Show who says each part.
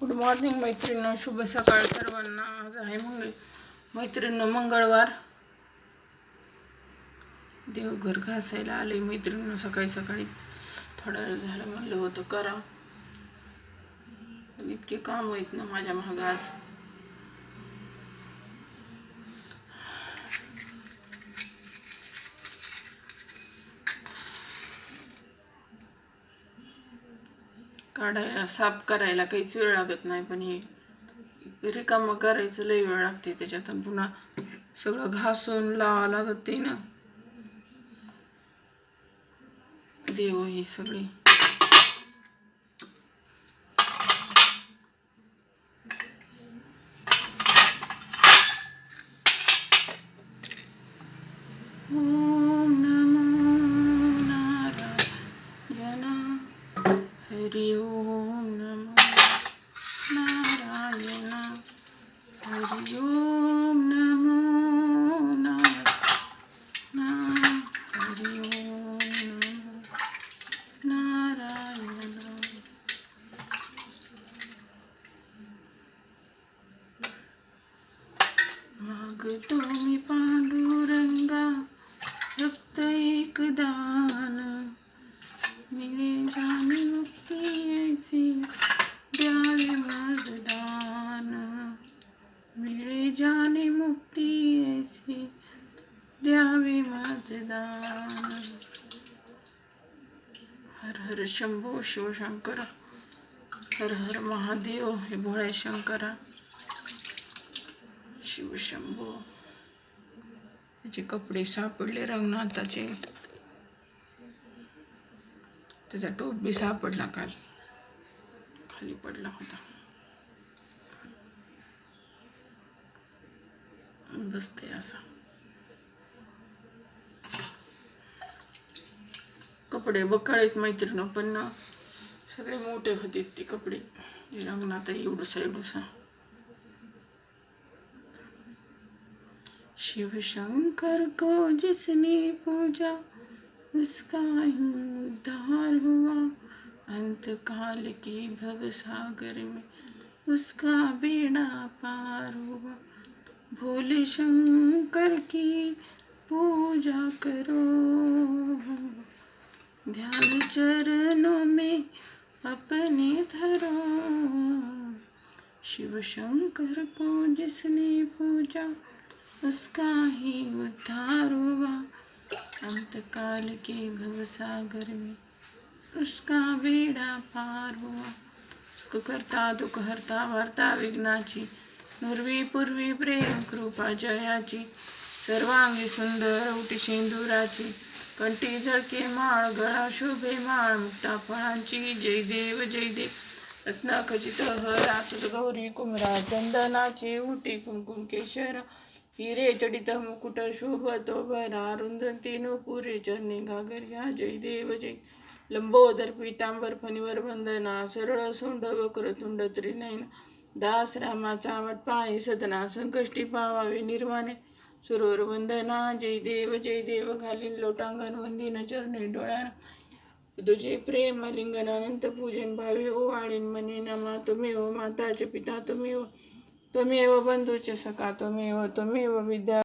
Speaker 1: Good morning मैत्रिणीनं. शुभ सकाळ सर्वांना. आज आहे मंगळ मैत्रिणीनं मंगळवार. देवघर घासायला आले मैत्रिणीनं सकाळी सकाळी. थोडा वेळ झालं म्हणलं होतं करा. इतके काम आहेत ना माझ्या मागात काढायला साफ करायला काहीच वेळ लागत नाही पण हे रिकामं करायचं लई वेळ लागते त्याच्यात पुन्हा सगळं घासून लावा लागत ते ना देव हे सगळी Mm-hmm. हरि ओम नमो नारायण हरि ओम नमो नारायण हरि ओम नमो नारायण मागतो मी पांडुरंगा फक्त एक दान मिळे जाणे जाने मुक्ती ऐसी द्यावे माझ दान हर हर शंभो शिवशंकर हर हर महादेव हे भोळ्या शंकरा। शिवशंभो त्याचे कपडे सापडले रंगनाथाचे त्याचा टोप बी सापडला काल खाली पडला होता। बसते असा कपडे बकाळेत मैत्रिणी पण ना सगळे मोठे होते ते कपडे. रंगनाथ एवढूसा एवढूसा शिव शंकर को जिसने पूजा, उसका ही उद्धार हुआ। अंत काल की भव सागर में उसका बेड़ा पार हुआ। भोले शंकर की पूजा करो। ध्यान चरणों में अपने धरो। शिव शंकर को जिसने पूजा, उसका ही उद्धार हुआ। अंतकाल के भवसागर में उसका बेड़ा पार हुआ। सुख करता दुःख हरता वार्ता, विघ्नाची नुर्वी पूर्वी प्रेम कृपा जयाची. सर्वांगी सुंदर उटी शेंदुराची कंठी झळके माळ गळा शोभे माळ मुक्ता फळांची जय देव जय देव. रत्न खचित हरा गौरी कुमरा चंदनाची उटी कुमकुम केशर. हिरे चडित मुकुट शोभतो भरा रुंदती नुपुरे चरणी घागर्या. जय देव जय. लंबोदर पितांबर फणीवर वंदना. सरळ सोंड वक्र तुंड त्रिनयन. दास रामाचा वट पाय सदना संकष्टी पावावे निर्वाणे. सुरोर वंदना जय देव जय देव घालीन लोटांगण वंदिन चरणी डोळ्यान. तुझे प्रेम लिंगन अनंत पूजन भावे ओ आळीन मनी नमा तुम्ही ओ माताचे पिता तुम्ही ओ त्वमेव बंधूचे सखा त्वमेव त्वमेव विद्या